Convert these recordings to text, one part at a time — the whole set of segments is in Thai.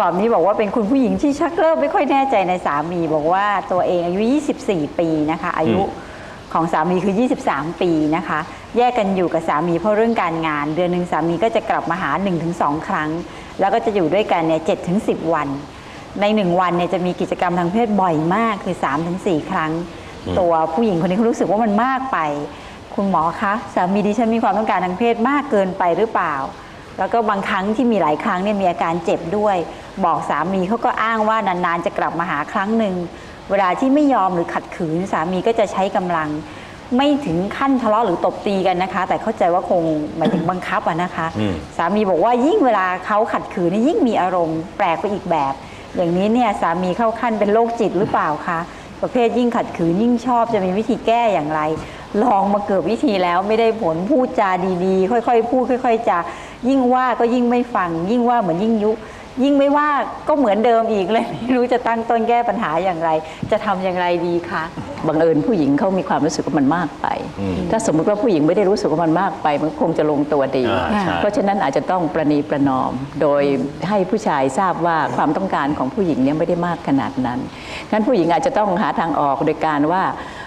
บับนี้บอกว่าเป็นคุณผู้หญิงที่ชักเริ่มไม่ค่อยแน่ใจในสามี บอกว่าตัวเองอายุ 24 ปีนะคะ อายุของสามีคือ 23 ปีนะคะ แยกกันอยู่กับสามีเพราะเรื่องการงาน เดือนหนึ่งสามีก็จะกลับมาหา 1-2 ครั้ง แล้วก็จะอยู่ด้วยกันเนี่ย7-10 วัน ในหนึ่งวันเนี่ยจะมีกิจกรรมทางเพศบ่อยมากคือ 3-4 ครั้ง ตัวผู้หญิงคนนี้เขารู้สึกว่ามันมากไป คุณหมอคะสามีดิฉันมีความต้องการทางเพศมากเกินไปหรือเปล่า แล้วก็บางครั้งที่มีหลายครั้งเนี่ยมีอาการเจ็บด้วย บอกสามีเขาก็อ้างว่านานๆจะกลับมาหาครั้งหนึ่งเวลาที่ไม่ยอมหรือขัดขืนสามีก็จะใช้กำลัง ไม่ถึงขั้นทะเลาะหรือตบตีกันนะคะ แต่เข้าใจว่าคงหมายถึงบังคับอะนะคะอืมสามีบอกว่ายิ่งเวลาเขาขัดขืนเนี่ยยิ่งมีอารมณ์แปลกไปอีกแบบ อย่างนี้เนี่ยสามีเข้าขั้นเป็นโรคจิตหรือเปล่าคะประเภทยิ่งขัดขืนยิ่งชอบจะมีวิธีแก้อย่างไร ลองมาเกือบวิธีแล้วไม่ได้ผลพูดจาดีๆ ค่อยๆ พูดค่อย ๆจา ยิ่งว่าก็ยิ่งไม่ฟัง ยิ่งว่าเหมือนยิ่งยุ ยิ่งไม่ว่าก็เหมือนเดิมอีกเลยไม่รู้จะตั้งต้นแก้ปัญหาอย่างไร จะทำอย่างไรดีคะบังเอิญผู้หญิงเขามีความรู้สึกว่ามันมากไปอืมถ้าสมมุติว่าผู้หญิงไม่ได้รู้สึกว่ามันมากไป มันคงจะลงตัวดีอ่าใช่เพราะฉะนั้นอาจจะต้องประนีประนอม โดยให้ผู้ชายทราบว่าความต้องการของผู้หญิงเนี่ยไม่ได้มากขนาดนั้นงั้นผู้หญิงอาจจะต้องหาทางออกโดยการว่าเอิ่ม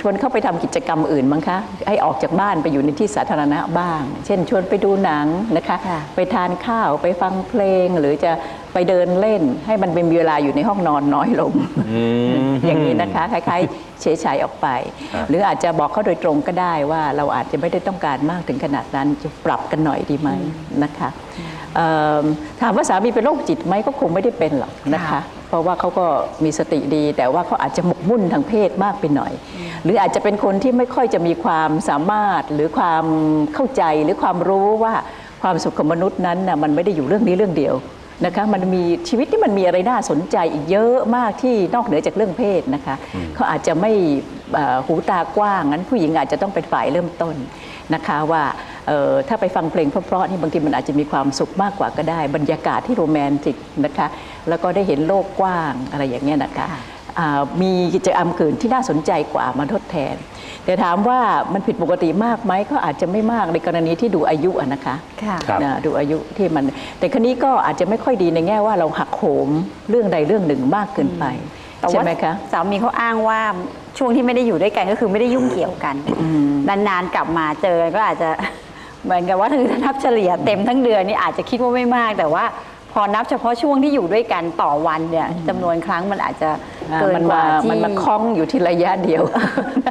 ชวนเข้าไปทำกิจกรรมอื่นมั้งคะให้ออกจากบ้านไปอยู่ในที่สาธารณะบ้าง เช่น ชวนไปดูหนังนะคะค่ะไปทานข้าวไปฟังเพลงหรือจะไปเดินเล่น ให้มันเป็นเวลาอยู่ในห้องนอนน้อยลงอืมอย่างนี้นะคะคล้ายๆเฉยฉายออกไปครับหรืออาจจะบอกเขาโดยตรงก็ได้ว่าเราอาจจะไม่ได้ต้องการมากถึงขนาดนั้นจะปรับกันหน่อยดีไหมนะคะเอิ่ม ถามว่าสามีเป็นโรคจิตไหมก็คงไม่ได้เป็นหรอกนะคะค่ะเพราะว่าเขาก็มีสติดี แต่ว่าเขาอาจจะหมกมุ่นทางเพศมากไปหน่อย หรืออาจจะเป็นคนที่ไม่ค่อยจะมีความสามารถหรือความเข้าใจหรือความรู้ว่าความสุขของมนุษย์นั้นน่ะมันไม่ได้อยู่เรื่องนี้เรื่องเดียวนะคะมันมีชีวิตที่มันมีอะไรน่าสนใจอีกเยอะมากที่นอกเหนือจากเรื่องเพศนะคะเขาอาจจะไม่เอ่อ หูตากว้างงั้นผู้หญิงอาจจะต้องเป็นฝ่ายเริ่มต้นนะคะว่าเอ่อถ้าไปฟังเพลงเพราะๆนี่บางทีมันอาจจะมีความสุขมากกว่าก็ได้ บรรยากาศที่โรแมนติกนะคะแล้วก็ได้เห็นโลกกว้างอะไรอย่างเงี้ยนะคะอ่ามีกิจกรรมอื่นที่น่าสนใจกว่ามาทดแทน แต่ถามว่ามันผิดปกติมากไหมก็อาจจะไม่มากในกรณีที่ดูอายุอะนะคะค่ะครับนะดูอายุที่มัน แต่ครั้นี้ก็อาจจะไม่ค่อยดีในแง่ว่าเราหักโหมเรื่องใดเรื่องหนึ่งมากเกินไป แต่ใช่ว่าไหมคะสามีเขาอ้างว่าช่วงที่ไม่ได้อยู่ด้วยกันก็คือไม่ได้ยุ่งเกี่ยวกันนานๆกลับมาเจอก็อาจจะ เหมือนกับว่าถ้านับเฉลี่ยเต็มทั้งเดือนนี่อาจจะคิดว่าไม่มาก แต่ว่าพอนับเฉพาะช่วงที่อยู่ด้วยกันต่อวันเนี่ยจำนวนครั้งมันอาจจะอ่า เกินมันกมาว่าที่ มันมาคล้องอยู่ที่ระยะเดียว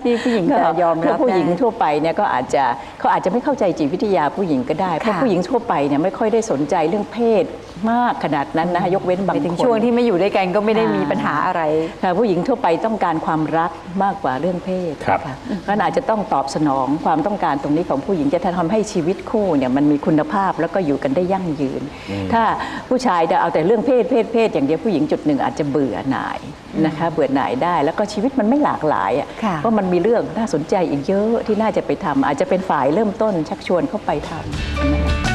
ที่ผู้หญิงจะยอมรับถ้าผู้หญิงได้ ทั่วไปเนี่ยก็อาจจะเขาอาจจะไม่เข้าใจจิตวิทยาผู้หญิงก็ได้เพราะค่ะ ผู้หญิงทั่วไปเนี่ยไม่ค่อยได้สนใจเรื่องเพศมากขนาดนั้นนะคะยกเว้นบางไปคน ถึงช่วงที่ไม่อยู่ด้วยกันก็ไม่ได้อ่ามีมีปัญหาอะไร ค่ะผู้หญิงทั่วไปต้องการความรักมากกว่าเรื่องเพศครับะเพราะฉะนั้นอาจจะต้องตอบสนองความต้องการตรงนี้ของผู้หญิงจะทำให้ชีวิตคู่เนี่ยมันมีคุณภาพแล้วก็อยู่กันได้ยั่งยืน ถ้าผู้ชายจะเอาแต่เรื่องเพศเพศเพศอย่างเดียวผู้หญิงจุดหนึ่งอาจจะเบื่อหน่ายนะคะเบื่อหน่ายได้ แล้วก็ชีวิตมันไม่หลากหลายอะค่ะเพราะมันมีเรื่องน่าสนใจอีกเยอะที่น่าจะไปทำอาจจะเป็นฝ่ายเริ่มต้นชักชวนเข้าไปทำ